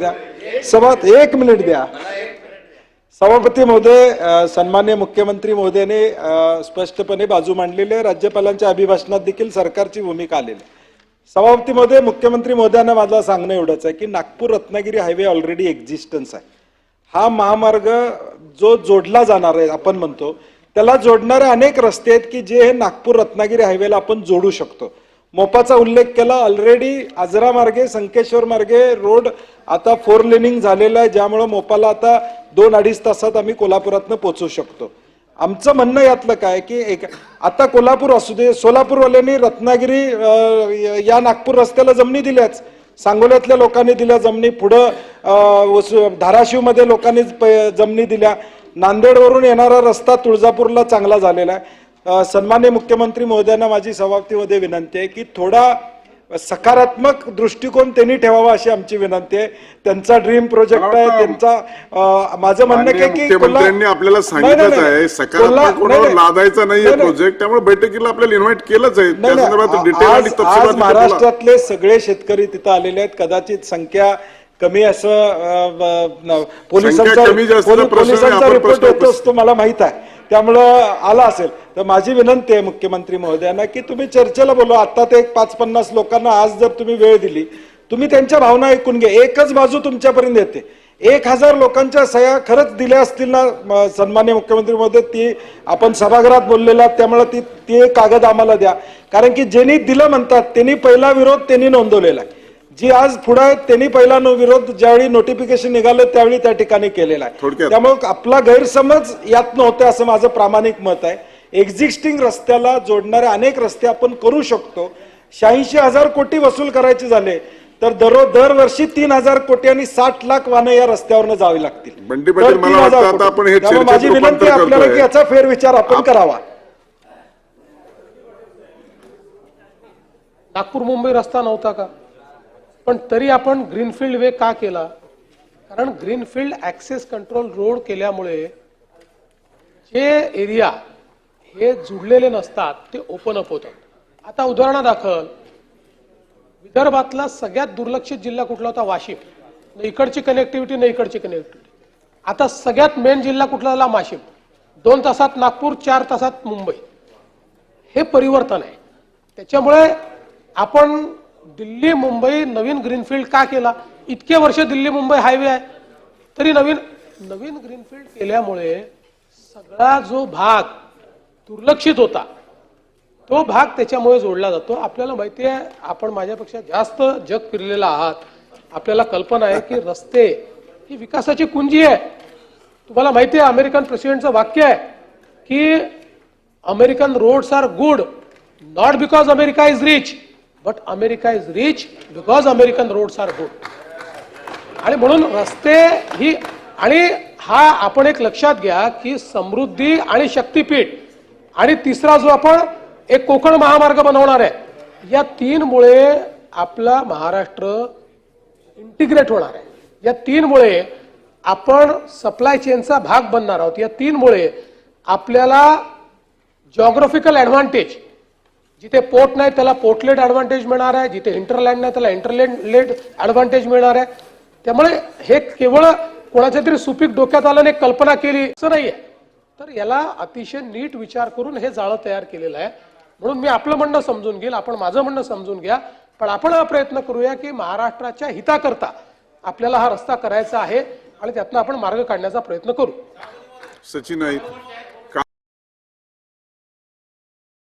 द्या. एक मिनिट द्या. सभापती महोदय सन्मान्य मुख्यमंत्री महोदयाने स्पष्टपणे बाजू मांडलेली आहे. राज्यपालांच्या अभिभाषणात देखील सरकारची भूमिका आलेली आहे. सभापती महोदय मुख्यमंत्री महोदयांना माझं सांगणं एवढंच आहे की Nagpur Ratnagiri highway already existence आहे. हा महामार्ग जो जोडला जाणार आहे आपण म्हणतो त्याला जोडणारे अनेक रस्ते आहेत की जे हे नागपूर रत्नागिरी हायवेला आपण जोडू शकतो. मोपाचा उल्लेख केला. ऑलरेडी आजरा मार्गे संकेश्वर मार्गे रोड आता फोर लेनिंग झालेला आहे ज्यामुळं मोपाला आता दोन अडीच तासात आम्ही कोल्हापुरातनं पोहोचू शकतो. आमचं म्हणणं यातलं काय की एक आता कोल्हापूर असू दे सोलापूरवाल्यांनी रत्नागिरी या नागपूर रस्त्याला जमिनी दिल्याच. सांगोल्यातल्या लोकांनी दिल्या जमिनी पुढं वसु- धाराशिवमध्ये लोकांनी प- जमिनी दिल्या. नांदेडवरून येणारा रस्ता तुळजापूरला चांगला झालेला आहे. सन्मान्य मुख्यमंत्री महोदयांना माझी सभापतीमध्ये विनंती आहे की थोडा सकारात्मक दृष्टिकोन त्यांनी ठेवावा अशी आमची विनंती आहे. त्यांचा ड्रीम प्रोजेक्ट आहे त्यांचा माझं म्हणणं की मुख्यमंत्र्यांनी आपल्याला सांगितलंच आहे सकारात्मक लादायचा नाहीये प्रोजेक्ट त्यामुळे बैठकीला आपल्याला इन्व्हाइट केलंच आहे. नाही, नाही. महाराष्ट्रातले सगळे शेतकरी तिथं आलेले आहेत. कदाचित संख्या कमी असं पोलिसांचा नाही, रिपोर्ट येतो असतो मला माहीत आहे. त्यामुळं आला असेल. तर माझी विनंती आहे मुख्यमंत्री महोदयांना की तुम्ही चर्चेला बोलवा. आता ते एक पाच पन्नास लोकांना आज जर तुम्ही वेळ दिली तुम्ही त्यांच्या भावना ऐकून घ्या. एकच बाजू तुमच्यापर्यंत येते. एक हजार लोकांच्या सह्या खरंच दिल्या असतील ना सन्मान्य मुख्यमंत्री महोदय? ती आपण सभागृहात बोललेला त्यामुळे ती ती एक कागद आम्हाला द्या. कारण की ज्यांनी दिलं म्हणतात त्यांनी पहिला विरोध त्यांनी नोंदवलेला आहे. जी आज पुढे आहेत त्यांनी पहिला नो- विरोध ज्यावेळी नोटिफिकेशन निघालं त्यावेळी त्या ठिकाणी केलेला आहे. त्यामुळे आपला गैरसमज यात नव्हते असं माझं प्रामाणिक मत आहे एक्झिस्टिंग रस्त्याला जोडणारे अनेक रस्ते आपण करू शकतो शहाऐंशी हजार कोटी वसूल करायचे झाले तर दररोज दरवर्षी तीन हजार कोटी आणि साठ लाख वाहनं या रस्त्यावरनं जावी लागतील बंटी पाटील, तर मला 3,000 वाटतं आता कोटी. आपण त्यामुळे चर्चेत माझी विनंती आपल्याला. की याचा फेरविचार आपण करावा नागपूर मुंबई रस्ता नव्हता का पण तरी आपण ग्रीनफील्ड वे का केला? कारण ग्रीनफील्ड ॲक्सेस कंट्रोल रोड केल्यामुळे जे एरिया हे जुडलेले नसतात ते ओपन अप होतात. आता उदाहरणादाखल विदर्भातला सगळ्यात दुर्लक्षित जिल्हा कुठला होता? वाशिम. न इकडची कनेक्टिव्हिटी न इकडची कनेक्टिव्हिटी आता सगळ्यात मेन जिल्हा कुठला झाला? वाशिम. दोन तासात नागपूर चार तासात मुंबई. हे परिवर्तन आहे. त्याच्यामुळे आपण दिल्ली मुंबई नवीन ग्रीनफील्ड का केला? इतके वर्ष दिल्ली मुंबई हायवे आहे. तरी नवीन नवीन ग्रीनफील्ड केल्यामुळे सगळा जो भाग दुर्लक्षित होता तो भाग त्याच्यामुळे जोडला जातो. आपल्याला माहिती आहे आपण माझ्यापेक्षा जास्त जग फिरलेला आहात. आपल्याला कल्पना आहे की रस्ते ही विकासाची कुंजी आहे. तुम्हाला माहिती आहे अमेरिकन प्रेसिडेंटचं वाक्य आहे की American roads are good not because America is rich. But America is rich because American roads are good आणि म्हणून रस्ते ही आणि हा आपण एक लक्षात घ्या की समृद्धी आणि शक्तीपीठ आणि तिसरा जो आपण एक कोकण महामार्ग बनवणार आहे या तीनमुळे आपला महाराष्ट्र इंटिग्रेट होणार आहे. या तीनमुळे आपण सप्लाय चेनचा भाग बनणार आहोत. या तीनमुळे आपल्याला जॉग्राफिकल ॲडव्हान्टेज जिथे पोर्ट नाही त्याला पोर्टलेट ॲडव्हान्टेज मिळणार आहे. जिथे इंटरलँड नाही त्याला इंटरलँड ॲडव्हान्टेज मिळणार आहे. त्यामुळे हे केवळ कोणाच्या तरी सुपीक डोक्यात आल्याने कल्पना केली असं नाहीये. तर याला अतिशय नीट विचार करून हे जाळं तयार केलेलं आहे. म्हणून मी आपलं म्हणणं समजून घेईल आपण माझं म्हणणं समजून घ्या. पण आपण हा प्रयत्न करूया की महाराष्ट्राच्या हिताकरता आपल्याला हा रस्ता करायचा आहे आणि त्यातनं आपण मार्ग काढण्याचा प्रयत्न करू. सचिन नाईक.